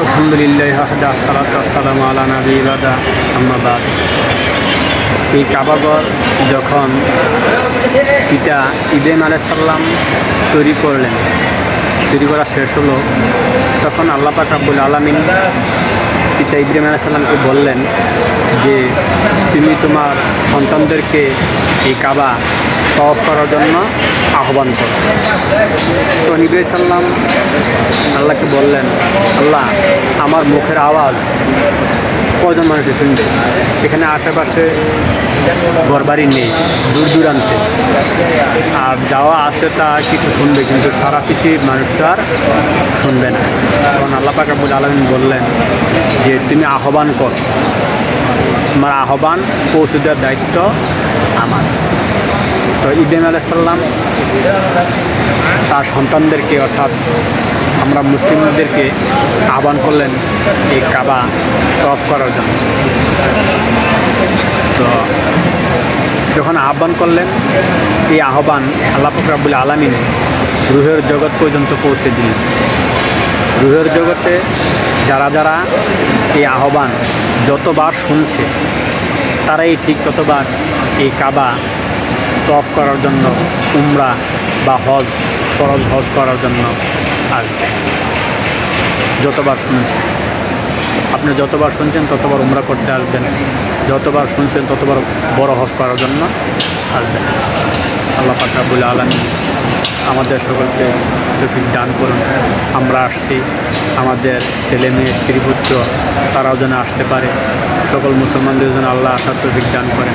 আলহামদুলিল্লাহ হাদা সালাত সালাম আলা নবী বাদা। আহমাবাদ এই কাবাগর যখন পিতা ইব্রাহিম আলাইসাল্লাম তৈরি করলেন, তৈরি করা শেষ হলো, তখন আল্লাহ পাক রাব্বুল আলমিন পিতা ইব্রাহিম আলাইসাল্লামকে বললেন যে, তুমি তোমার সন্তানদেরকে এই কাবা তওয়াফ করার জন্য আহ্বান করো। ইব্রাহিম সাল্লাম আল্লাহকে বললেন, আল্লাহ, আমার মুখের আওয়াজ কজন মানুষে শুনবে? এখানে আশেপাশে ঘরবাড়ি নেই, দূর দূরান্তে। আর যাওয়া আছে তা কিছু শুনবে, কিন্তু সারা পৃথিবীর মানুষ তো আর শুনবে না। কারণ আল্লাহ পাক আব্বুল আলমিন বললেন যে, তুমি আহ্বান কর। তোমার আহ্বান পৌঁছে দেওয়ার দায়িত্ব আমার। তো ইব্রাহিম আলাইসাল্লাম তার সন্তানদেরকে অর্থাৎ আমরা মুসলিমদেরকে আহ্বান করলেন এই কাবা তফ করার জন্য। তো যখন আহ্বান করলেন, এই আহ্বান আল্লাহ ফকরাবুল আলমিন রুহের জগৎ পর্যন্ত পৌঁছে দিলেন। রুহের জগতে যারা যারা এই আহ্বান যতবার শুনছে, তারাই ঠিক ততবার এই কাবা তফ করার জন্য, উমরা বা হজ, ফরজ হজ করার জন্য আসবে। যতবার শুনছেন। আপনি যতবার শুনছেন, ততবার উমরা করতে আসবেন। যতবার শুনছেন, ততবার বড় হজ করার জন্য আসবেন। আল্লাহ পাকাবুল আলমী আমাদের সকলকে তফিক দান করুন। আমরা আসছি। আমাদের ছেলে মেয়ে, স্ত্রী, পুত্র, তারাও যেন আসতে পারে। সকল মুসলমানদের যেন আল্লাহ আসার তফিক দান করেন।